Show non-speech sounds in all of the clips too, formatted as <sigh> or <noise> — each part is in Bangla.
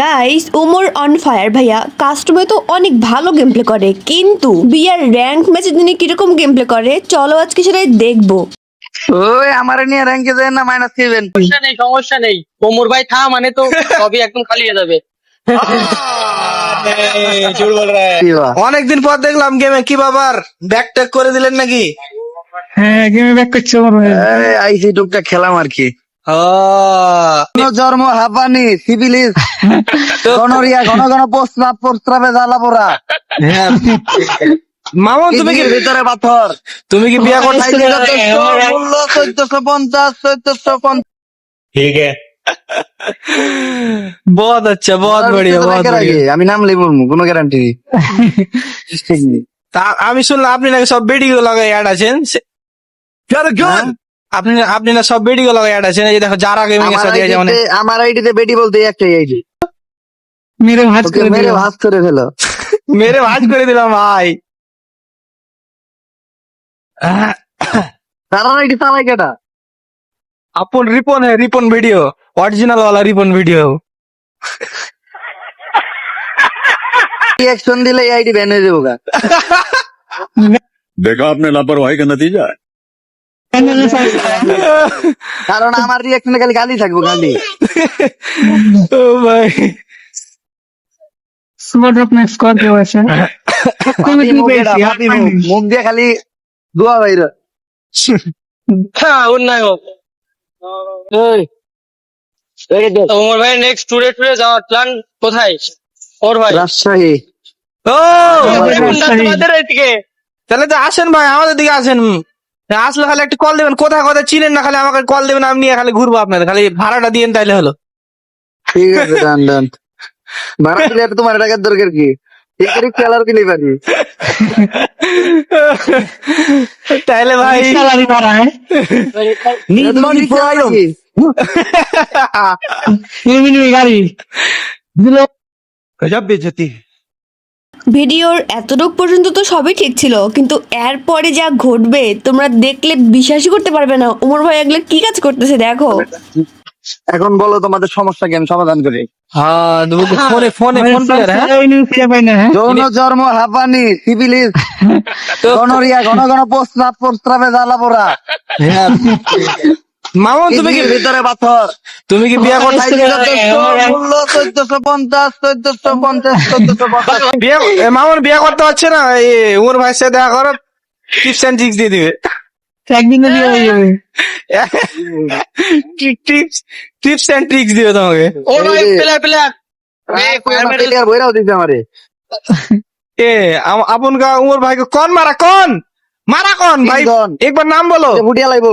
গাইস উমর অন ফায়ার ভাইয়া। কাস্টমে তো অনেক ভালো গেম প্লে করে কিন্তু বিয়ার র্যাঙ্ক ম্যাচে তিনি কীরকম গেম প্লে করে? চলো আজকে সেটাই দেখব। ওই আমার নিয়ে র্যাঙ্কে যায় না মাইনাস খেবেন সমস্যা নেই সমস্যা নেই। কোমর ভাই থা মানে তো সবই একদম খালি হয়ে যাবে। অনেকদিন পর দেখলাম গেমে কি বাবার? ব্যাক ট্যাক করে দিলেন নাকি? হ্যাঁ গেমে ব্যাক করছে আমার ভাই। আইসি টুকটা খেলাম আর কি। জন্ম হাবানি সিভিলিস <laughs> গনরিয়া ঘন ঘন প্রস্রাব প্রস্রাবে জ্বালা পোড়া মামা <laughs> তুমি কি ভিতরে পাথর তুমি কি বিয়ে করতে মূল্য চোদ্দশো পঞ্চাশ চোদ্দশো পঞ্চাশ ठीक है বহুত আচ্ছা বহুত বড়িয়া বহুত আমি নাম লিখব কোনো গ্যারান্টি <laughs> তা আমি শুনলাম আপনি নাকি সব বেডিগো লাগাই অ্যাড আছেন সে- হ্যাঁ? আপনি আপনি না সব বেডিগো লাগাই অ্যাড আছেন এই যে দেখো যারা গেমিং এর আমার সাথে যেমন আইডিতে আমার আইডিতে বেটি বলতে একটাই আইডি মেরে ভাজ ওকে করে মেরে দিল ভাস করে ফেলো মেরে ভাজ করে দিলাম ভাই তার আইডি চালাই কেটা আপন রিপন হ্যাঁ রিপন ভিডিও অরিজিনাল वाला রিপন ভিডিও রিয়াকশন দিলে এই আইডি ব্যান হয়ে যাবো গা। देखा आपने लापरवाही का नतीजा है কারণ আমার রিয়াকশনে খালি গালি থাকব গালি। ও ভাই সুপার ড্রপ ম্যাক্স কেউ আছে। <laughs> মুখ দিয়ে খালি দোয়া বাইর। হ্যাঁ অন্যায় হোক কোমর ভাই নেক্সট ট্যুরে ট্যুরে যাওয়ার প্ল্যান কোথায়? ওর ভাই। রাজশাহী। ও তোমাদের এদিকে। তাহলে তো আসেন ভাই আমাদের দিকে আসেন। আসলে খালি একটা কল দেবেন। কোথায় কোথায় চিনেন না খালি আমাকে কল দেবেন আমি নিয়ে খালি ঘুরবো আপনাদের। খালি ভাড়াটা দিয়ে তাইলে হলো। ঠিক আছে ডান ডান ভাড়া দিলে তোমার টাকার দরকার কি? খেলার কিনে পারি তাইলে ভাই স্যালারি বাড়া হ্যাঁ? গাড়ি। দিল গজব বেজতি ভিডিওর এতটুক পর্যন্ত তো সবই ঠিক ছিল কিন্তু এরপরে যা ঘটবে তোমরা দেখলে বিশ্বাসই করতে পারবে না। উমর ভাই এগুলো কি কাজ করতেছে দেখো। এখন বলো তোমাদের সমস্যা কি আমি সমাধান করি। হ্যাঁ ফোনে ফোনে ফোন প্লেয়ার হ্যাঁ? নিউজ ফিরে পাই না হ্যাঁ? যৌন জন্ম হাঁপানি সিভিলিস। <laughs> গনরিয়া ঘন ঘন প্রস্রাব প্রস্রাবে জ্বালা পোড়া মামা তুমি কি ভিতরে পাথর? তুমি কি বিয়ে করতে মূল্য চোদ্দশো পঞ্চাশ চোদ্দশো পঞ্চাশ চোদ্দশো পঞ্চাশ। <laughs> বিয়ে এ, মামুন বিয়ে করতে পারছে না এই উমর ভাইয়ের সাথে দেখা করো টিপস ট্রিক্স দিয়ে দিবে। একদিনে দিয়ে হয়ে যাবে। টিপস টিপস অ্যান্ড ট্রিক্স দিবে তোমাকে। ওর ভাই প্লেয়ার। প্লেয়ার বইরাও দিতে আমারে। এ আপন কা উমর ভাইকে কোন মারা কোন? মারা কোন ভাই। একবার নাম বলো। বুটিয়া লাগবো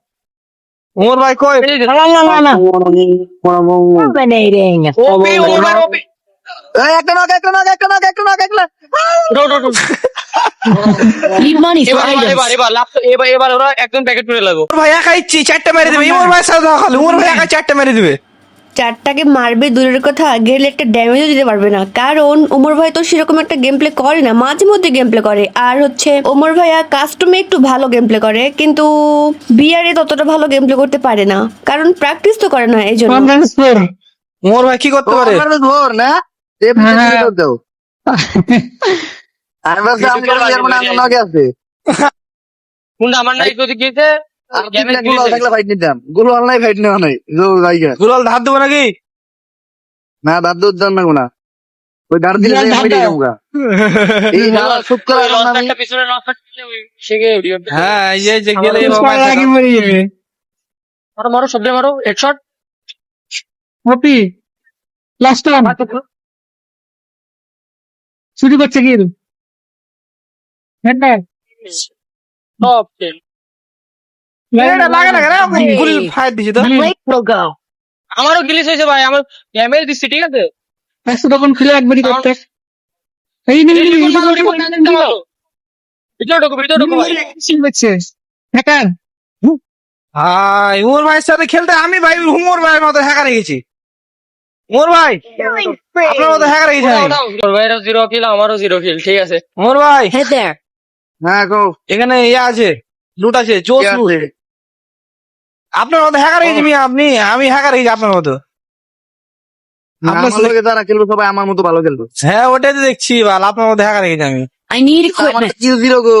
উমর ভাই কই? না না না না। ওপি ওর ভাই ওপি এই, একটা নক একটা নক একটা নক একটা নক রো রো রো এবার এবার ওরা একদম প্যাকেট করে লাগো। ভাই চারটে মেরে দিবে উমর ভাই চারটে মেরে দিবে। চারটাকে মারবে দূরের কথা গেলে একটা ড্যামেজও দিতে পারবে না। কারণ ওমর ভাই তো সেরকম একটা গেম প্লে করে না মাঝে মধ্যে গেম প্লে করে। আর হচ্ছে ওমর ভাইয়া কাস্টমে একটু ভালো গেম প্লে করে কিন্তু বিয়ারে ততটা ভালো গেম প্লে করতে পারে না। কারণ প্র্যাকটিস তো করে না এই জন্য উমর ভাই কি করতে পারে? ভোর না? দাও। <laughs> <laughs> আমার নকে আমার নাই থাকলে ফাইট নিতাম। গুলো অনলাইন ফাইট নেওয়া নাই জো জায়গা গুলাল ধার দেবো নাকি? না দাদু উদ্যান না। গুনা ওই দাঁড় দিলে না, দাঁড় মিটে দাও। যাব <laughs> এই দাঁড়া শুট করে একটা পিছনে নক করলে ওই সেগে হ্যাঁ এই যে- যে গেলে আগে মরে যাবে। মারো মারো শব্দে মারো হেডশট ওপি লাস্ট ওয়ান শুরু করছে না তো আমারও গিলিস হয়েছে ভাই আমার ড্যামেজ দিচ্ছি ঠিক আছে? একশো তখন খুলে একবারই করতে এই নিন ভিতরে ঢুকো ভিতরে ঢুকো ভাই। হ্যাকার ভাই উমর ভাইয়ের সাথে খেলতে আমি ভাই উমর ভাইয়ের মতো হ্যাকার গেছি। উমর ভাই আপনার মতো হ্যাকার গেছি আমি। ভাইয়েরও জিরো কিল আমারও জিরো কিল ঠিক আছে। উমর ভাই। হ্যাঁ গো। এখানে ইয়ে আছে লুট আছে জোস লুট আপনার মতো হ্যাকার গেছি মিয়া আপনি আমি হ্যাকার গেছি আপনার মতো। আপনার যারা খেলব সবাই আমার মতো ভালো খেলব। হ্যাঁ ওটাই তো দেখছি ভালো আপনার মতো হ্যাকার গেছি আমি। I need আমার জিরো জিরো। গো?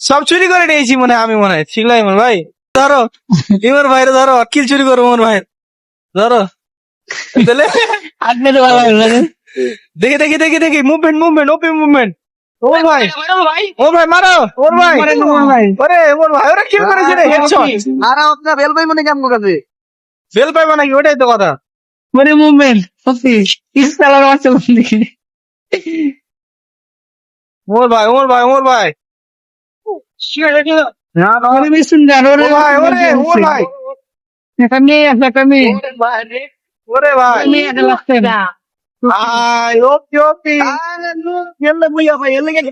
সব চুরি করে নিয়েছি মনে হয় আমি মনে হয়। ঠিক লাগে ভাই। ধরো ইমর ভাই ধরো কিল চুরি করো মোর ভাই। ধরো। তাহলে আপনার ভালো লাগে দেখি দেখি দেখি দেখি। মুভমেন্ট মুভমেন্ট ওপেন মুভমেন্ট ওর ভাই ভাই। ওর ভাই। মারো। ওর ভাই। ওমর ভাই। ওরে ওর ভাই ওরা কিল করেছে রে হেডশট আর আপনার বেল ভাই মনে কেমন কাছে বেল পাইবা নাকি ওটাই তো কথা। মানে মুভমেন্ট সত্যি। আছে কোন দিকে ওর ভাই ওর ভাই ওর ভাই। ওরে মিশুন জান ওরে ওর ভাই ওরে ওর ভাই। একটা মেয়ে আছে একটা মেয়ে। ওরে ভাই মেয়ে একটা লাগছে আই ওপি ওপি খেললে বুঝা ভাই এলে গেলে